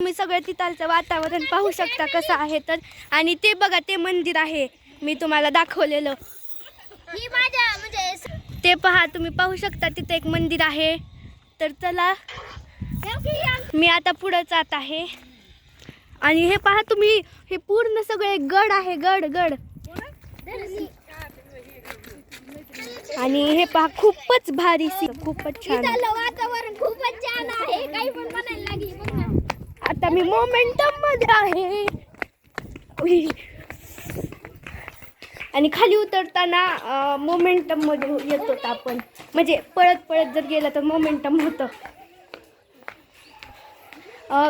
तुम्ही सगळं तिथालचं वातावरण पाहू शकता कसं आहे तर. आणि ते बघा ते मंदिर आहे. मी तुम्हाला दाखवलेलं. ही माझ्या म्हणजे ते पहा तुम्ही पाहू शकता तिथे एक मंदिर आहे. तर चला मी आता पुढं जात आहे. आणि हे पहा तुम्ही हे पूर्ण सगळे गड आहे गड गड. आणि हे पहा खूपच भारी सी खूपच छान. वातावरण खूपच छान आहे. काही पण बनायला लागली बघ ना आता मी मोमेंटममध्ये आहे. आणि खाली उतरताना मोमेंटममध्ये येत होता आपण. म्हणजे पळत पळत जर गेलं तर मोमेंटम होतं.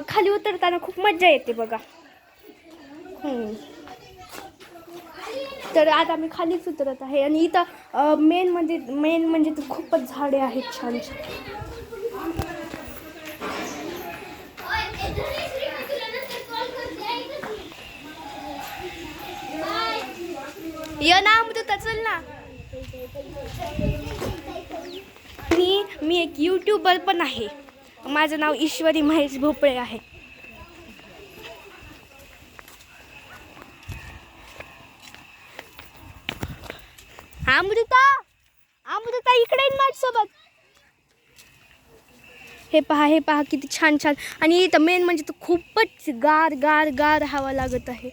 खाली उतरताना खूप मजा येते बघा. तर आता मी खालीच उतरत आहे. आणि इथं मेन म्हणजे मेन म्हणजे तर खूपच झाडे आहेत छान छान. ये ना अमृता चल ना मी मी एक यूट्यूबर पण आहे. माझं नाव ईश्वरी महेश भोपळे आहे. अमृता अमृता इकडे माझ्यासोबत. हे पहा हे पहा किती छान छान. आणि इथं मेन म्हणजे तर खूपच गार गार गार हवा लागत आहे.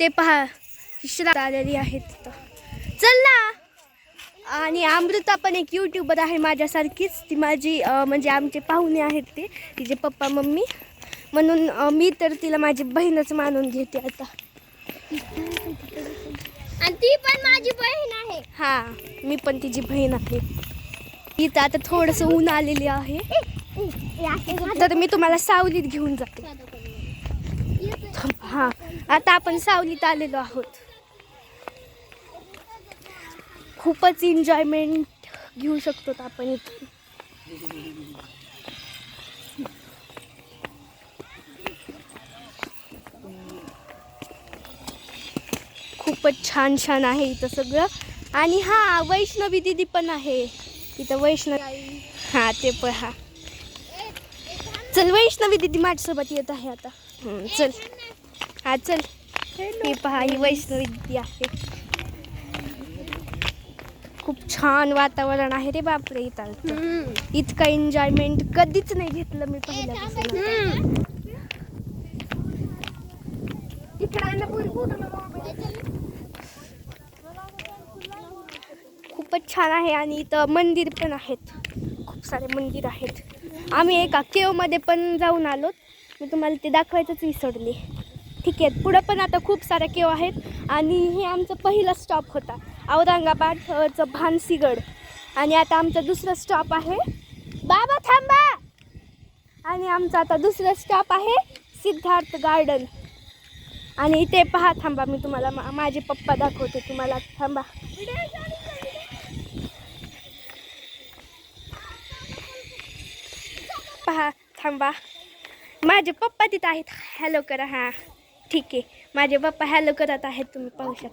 ते पहा. श्रा आलेली आहे तिथं चल ना. आणि अमृता पण एक यूट्यूबर आहे माझ्यासारखीच. ती माझी म्हणजे आमचे पाहुणे आहेत ते. तिचे पप्पा मम्मी. म्हणून मी तर तिला माझी बहीणच मानून घेते आता. आणि ती पण माझी बहीण आहे. हां मी पण तिची बहीण आहे. इथं आता थोडंसं ऊन आलेली आहे. तर मी तुम्हाला सावलीत घेऊन जाते. हां आता आपण सावलीत आलेलो आहोत. खूपच एन्जॉयमेंट घेऊ शकतो आपण इथं. खूपच छान छान आहे इथं सगळं. आणि हा वैष्णवी दिदी पण आहे. इथं वैष्णवी हां ते पण हा. चल वैष्णवी दिदी माझ्यासोबत येत आहे आता. चल. हा चल. हे पहा ही वैष्णवी दिदी आहे. खूप छान वातावरण आहे रे बापरे इथं. इतकं एन्जॉयमेंट कधीच नाही घेतलं मी पहिल्यापासून खूपच छान आहे आणि इथं मंदिर पण आहेत. खूप सारे मंदिर आहेत. आम्ही एका केवमध्ये पण जाऊन आलो. मी तुम्हाला ते दाखवायचंच विसरले. ठीक आहे पुढं पण आता खूप साऱ्या केव आहेत. आणि हे आमचा पहिला स्टॉप होता. औरंगाबादचं भानसीगड. आणि आता आमचा दुसरा स्टॉप आहे. बाबा थांबा! आणि आमचा आता दुसरा स्टॉप आहे सिद्धार्थ गार्डन आणि इथे पहा थांबा मी तुम्हाला मा- माझे पप्पा दाखवते तुम्हाला. थांबा. पहा थांबा. माझे पप्पा तिथं आहेत. हॅलो करा हां. ठीक आहे. माझे पप्पा हॅलो करत आहेत तुम्ही पाहू शकता.